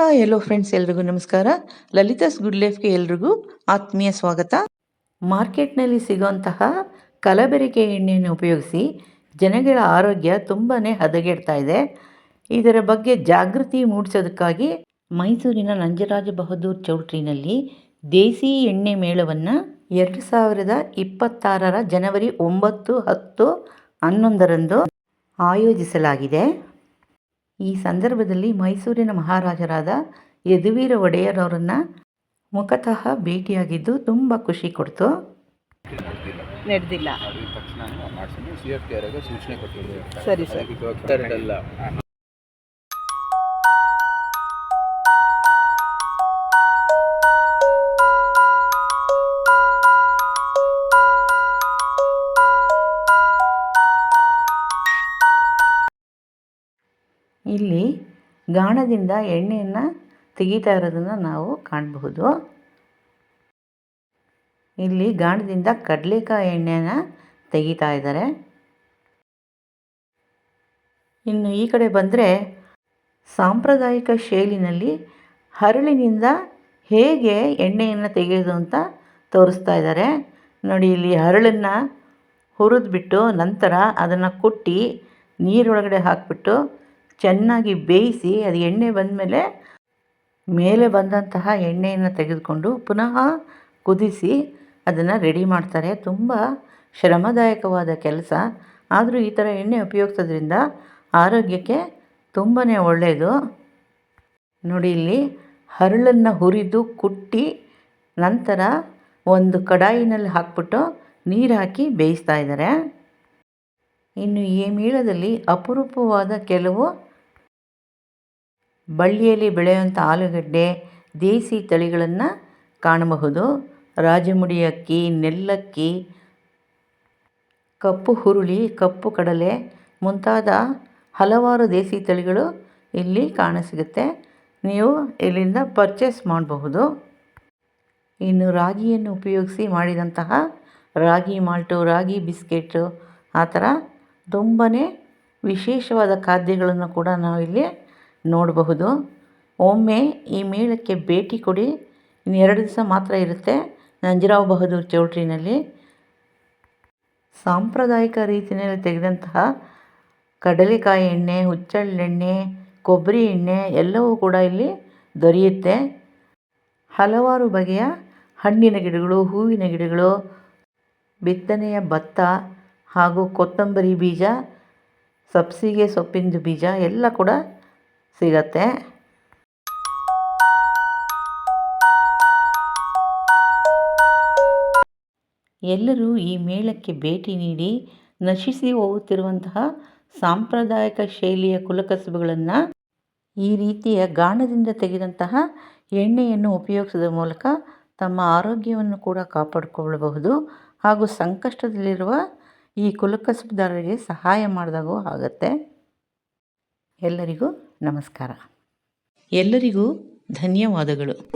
Hi ಎಲ್ಲೋ friends ಎಲ್ರಿಗೂ ನಮಸ್ಕಾರ. ಲಲಿತಾಸ್ good ಲೈಫ್ಗೆ ಎಲ್ರಿಗೂ ಆತ್ಮೀಯ ಸ್ವಾಗತ. ಮಾರ್ಕೆಟ್ನಲ್ಲಿ ಸಿಗುವಂತಹ ಕಲಬೆರಕೆ ಎಣ್ಣೆಯನ್ನು ಉಪಯೋಗಿಸಿ ಜನಗಳ ಆರೋಗ್ಯ ತುಂಬಾ ಹದಗೆಡ್ತಾ ಇದೆ. ಇದರ ಬಗ್ಗೆ ಜಾಗೃತಿ ಮೂಡಿಸೋದಕ್ಕಾಗಿ ಮೈಸೂರಿನ ನಂಜರಾಜ ಬಹದ್ದೂರ್ ಚೌಟ್ರಿನಲ್ಲಿ ದೇಸಿ ಎಣ್ಣೆ ಮೇಳವನ್ನು ಎರಡು ಸಾವಿರದ ಇಪ್ಪತ್ತಾರರ ಜನವರಿ ಒಂಬತ್ತು ಹತ್ತು ಹನ್ನೊಂದರಂದು ಆಯೋಜಿಸಲಾಗಿದೆ. ಈ ಸಂದರ್ಭದಲ್ಲಿ ಮೈಸೂರಿನ ಮಹಾರಾಜರಾದ ಯದುವೀರ ಒಡೆಯರವರನ್ನು ಮುಖತಃ ಭೇಟಿಯಾಗಿದ್ದು ತುಂಬ ಖುಷಿ ಕೊಡ್ತು. ನಡೆದಿಲ್ಲ. ಸೂಚನೆ ಸರಿ ಸರ್. ಇಲ್ಲಿ ಗಾಣದಿಂದ ಎಣ್ಣೆಯನ್ನು ತೆಗಿತಾ ಇರೋದನ್ನು ನಾವು ಕಾಣಬಹುದು. ಇಲ್ಲಿ ಗಾಣದಿಂದ ಕಡಲೆಕಾಯಿ ಎಣ್ಣೆನ ತೆಗಿತಾ ಇದ್ದಾರೆ. ಇನ್ನು ಈ ಕಡೆ ಬಂದರೆ ಸಾಂಪ್ರದಾಯಿಕ ಶೈಲಿನಲ್ಲಿ ಹರಳಿನಿಂದ ಹೇಗೆ ಎಣ್ಣೆಯನ್ನು ತೆಗೆಯೋದು ಅಂತ ತೋರಿಸ್ತಾ ಇದ್ದಾರೆ. ನೋಡಿ, ಇಲ್ಲಿ ಹರಳನ್ನು ಹುರಿದ್ಬಿಟ್ಟು ನಂತರ ಅದನ್ನು ಕುಟ್ಟಿ ನೀರೊಳಗಡೆ ಹಾಕಿಬಿಟ್ಟು ಚೆನ್ನಾಗಿ ಬೇಯಿಸಿ ಅದು ಎಣ್ಣೆ ಬಂದಮೇಲೆ ಮೇಲೆ ಬಂದಂತಹ ಎಣ್ಣೆಯನ್ನು ತೆಗೆದುಕೊಂಡು ಪುನಃ ಕುದಿಸಿ ಅದನ್ನು ರೆಡಿ ಮಾಡ್ತಾರೆ. ತುಂಬ ಶ್ರಮದಾಯಕವಾದ ಕೆಲಸ. ಆದರೂ ಈ ಥರ ಎಣ್ಣೆ ಉಪಯೋಗಿಸೋದ್ರಿಂದ ಆರೋಗ್ಯಕ್ಕೆ ತುಂಬಾ ಒಳ್ಳೆಯದು. ನೋಡಿ ಇಲ್ಲಿ ಹರಳನ್ನು ಹುರಿದು ಕುಟ್ಟಿ ನಂತರ ಒಂದು ಕಡಾಯಿನಲ್ಲಿ ಹಾಕ್ಬಿಟ್ಟು ನೀರು ಹಾಕಿ ಬೇಯಿಸ್ತಾ ಇದ್ದಾರೆ. ಇನ್ನು ಈ ಮೇಳದಲ್ಲಿ ಅಪರೂಪವಾದ ಕೆಲವು ಬಳ್ಳಿಯಲ್ಲಿ ಬೆಳೆಯುವಂಥ ಆಲೂಗಡ್ಡೆ, ದೇಸಿ ತಳಿಗಳನ್ನು ಕಾಣಬಹುದು. ರಾಜಮುಡಿ ಅಕ್ಕಿ ನೆಲ್ಲಕ್ಕಿ, ಕಪ್ಪು ಹುರುಳಿ, ಕಪ್ಪು ಕಡಲೆ ಮುಂತಾದ ಹಲವಾರು ದೇಸಿ ತಳಿಗಳು ಇಲ್ಲಿ ಕಾಣಸಿಗುತ್ತೆ. ನೀವು ಇಲ್ಲಿಂದ ಪರ್ಚೇಸ್ ಮಾಡಬಹುದು. ಇನ್ನು ರಾಗಿಯನ್ನು ಉಪಯೋಗಿಸಿ ಮಾಡಿದಂತಹ ರಾಗಿ ಮಾಲ್ಟು, ರಾಗಿ ಬಿಸ್ಕೆಟು ಆ ಥರ ತುಂಬಾ ವಿಶೇಷವಾದ ಖಾದ್ಯಗಳನ್ನು ಕೂಡ ನಾವಿಲ್ಲಿ ನೋಡಬಹುದು. ಒಮ್ಮೆ ಈ ಮೇಳಕ್ಕೆ ಭೇಟಿ ಕೊಡಿ. ಇನ್ನು ಎರಡು ದಿವಸ ಮಾತ್ರ ಇರುತ್ತೆ. ನಂಜರಾವ್ ಬಹದ್ದೂರ್ ಚೌಟ್ರಿನಲ್ಲಿ. ಸಾಂಪ್ರದಾಯಿಕ ರೀತಿಯಲ್ಲಿ ತೆಗೆದಂತಹ ಕಡಲೆಕಾಯಿ ಎಣ್ಣೆ ಹುಚ್ಚಳ್ಳೆಣ್ಣೆ ಕೊಬ್ಬರಿ ಎಣ್ಣೆ ಎಲ್ಲವೂ ಕೂಡ ಇಲ್ಲಿ ದೊರೆಯುತ್ತೆ. ಹಲವಾರು ಬಗೆಯ ಹಣ್ಣಿನ ಗಿಡಗಳು, ಹೂವಿನ ಗಿಡಗಳು, ಬಿತ್ತನೆಯ ಭತ್ತ ಹಾಗೂ ಕೊತ್ತಂಬರಿ ಬೀಜ, ಸಬ್ಸಿಗೆ ಸೊಪ್ಪಿಂದು ಬೀಜ ಎಲ್ಲ ಕೂಡ ಸಿಗತ್ತೆ. ಎಲ್ಲರೂ ಈ ಮೇಳಕ್ಕೆ ಭೇಟಿ ನೀಡಿ ನಶಿಸಿ ಹೋಗುತ್ತಿರುವಂತಹ ಸಾಂಪ್ರದಾಯಿಕ ಶೈಲಿಯ ಕುಲಕಸುಬುಗಳನ್ನು ಈ ರೀತಿಯ ಗಾಣದಿಂದ ತೆಗೆದಂತಹ ಎಣ್ಣೆಯನ್ನು ಉಪಯೋಗಿಸೋದ್ರ ಮೂಲಕ ತಮ್ಮ ಆರೋಗ್ಯವನ್ನು ಕೂಡ ಕಾಪಾಡಿಕೊಳ್ಳಬಹುದು ಹಾಗೂ ಸಂಕಷ್ಟದಲ್ಲಿರುವ ಈ ಕುಲಕಸುಬುದಾರರಿಗೆ ಸಹಾಯ ಮಾಡಿದಾಗೂ ಆಗುತ್ತೆ. ಎಲ್ಲರಿಗೂ ನಮಸ್ಕಾರ. ಎಲ್ಲರಿಗೂ ಧನ್ಯವಾದಗಳು.